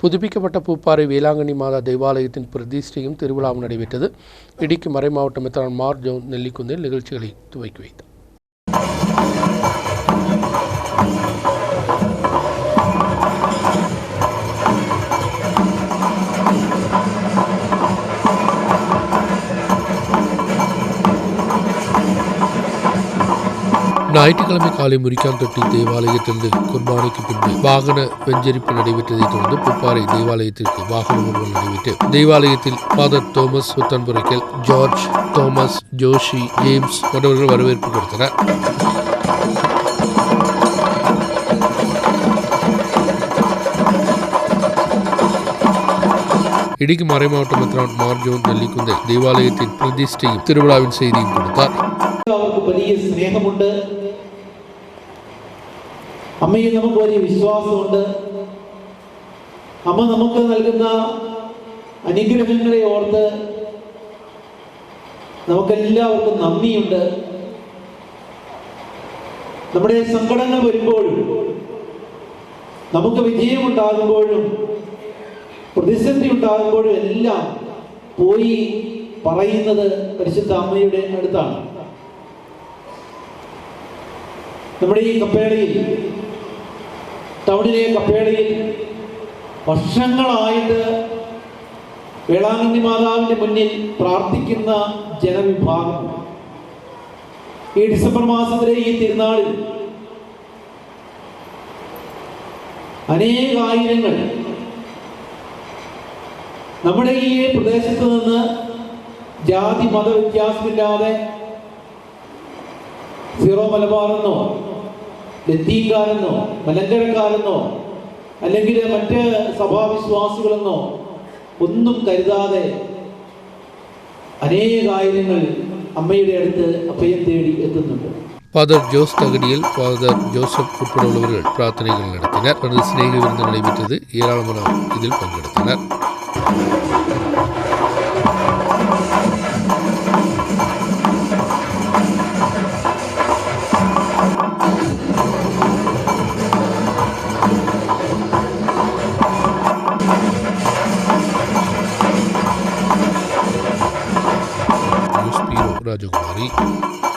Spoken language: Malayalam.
புதுப்பிக்கப்பட்ட பூப்பாறை வேளாங்கண்ணி மாதா தேவாலயத்தின் பிரதிஷ்டையும் திருவிழாவும் நடைபெற்றது. இடுக்கி மறைமாவட்ட மெத்ரான் மார் ஜோன் நெல்லிக்குந்தில் நிகழ்ச்சிகளை துவக்கி வைத்தார். ஞாயிற்றுக்கிழமை காலை முறிக்கான் தொட்டி தேவாலயத்திலிருந்து குர்பானைக்கு பின்பு வாகன வெஞ்சரிப்பு நடைபெற்றதை தொடர்ந்து புப்பாறை தேவாலயத்திற்கு வாகன ஊர்வலம் நடைபெற்று தேவாலயத்தில் father Thomas Suthanpurakkal George Thomas Joshi James போன்றவர்கள் வரவேற்பு கொடுத்தனர். இடுக்கி மறைமாவட்ட மத்ரான் மார்ஜோன் நெல்லிக்குந்தை தேவாலயத்தின் பிரதிஷ்டையும் திருவிழாவின் செய்தியும் கொடுத்தார். பெரிய ஸ்நேகம் உண்டு. അമ്മയിൽ നമുക്ക് വലിയ വിശ്വാസമുണ്ട്. അമ്മ നമുക്ക് നൽകുന്ന അനുഗ്രഹങ്ങളെ ഓർത്ത് നമുക്കെല്ലാവർക്കും നന്ദിയുണ്ട്. നമ്മുടെ സങ്കടങ്ങൾ വരുമ്പോഴും നമുക്ക് വിജയമുണ്ടാകുമ്പോഴും പ്രതിസന്ധി ഉണ്ടാകുമ്പോഴും എല്ലാം പോയി പറയുന്നത് പരിശുദ്ധ അമ്മയുടെ അടുത്താണ്. നമ്മുടെ ഈ കപ്പേളയിൽ ടൗണിലെ കപ്പേളയിൽ വർഷങ്ങളായിട്ട് വേളാങ്കണ്ണി മാതാവിന്റെ മുന്നിൽ പ്രാർത്ഥിക്കുന്ന ജനവിഭാഗം. ഈ ഡിസംബർ മാസത്തിലെ ഈ തിരുനാളിൽ അനേകായിരങ്ങൾ നമ്മുടെ ഈ പ്രദേശത്ത് നിന്ന് ജാതി മത വ്യത്യാസമില്ലാതെ സീറോ മലബാറെന്നോ ലത്തീൻകാരെന്നോ മലങ്കരക്കാരെന്നോ അല്ലെങ്കിൽ മറ്റ് സഭാവിശ്വാസികളെന്നോ ഒന്നും കരുതാതെ അനേകായിരങ്ങൾ അമ്മയുടെ അടുത്ത് അഭയം തേടി എത്തുന്നുണ്ട് ஃபாதர் ஜோஸ் தகடியில் ஃபாதர் ஜோசப் உட்பட உள்ளவர்கள் பிரார்த்தனைகள் நடத்தினர் தனது சிநேக விருந்து நடைபெற்றது ஏராளமானோர் இதில் பங்கெடுத்தனர் রাজকুমারী।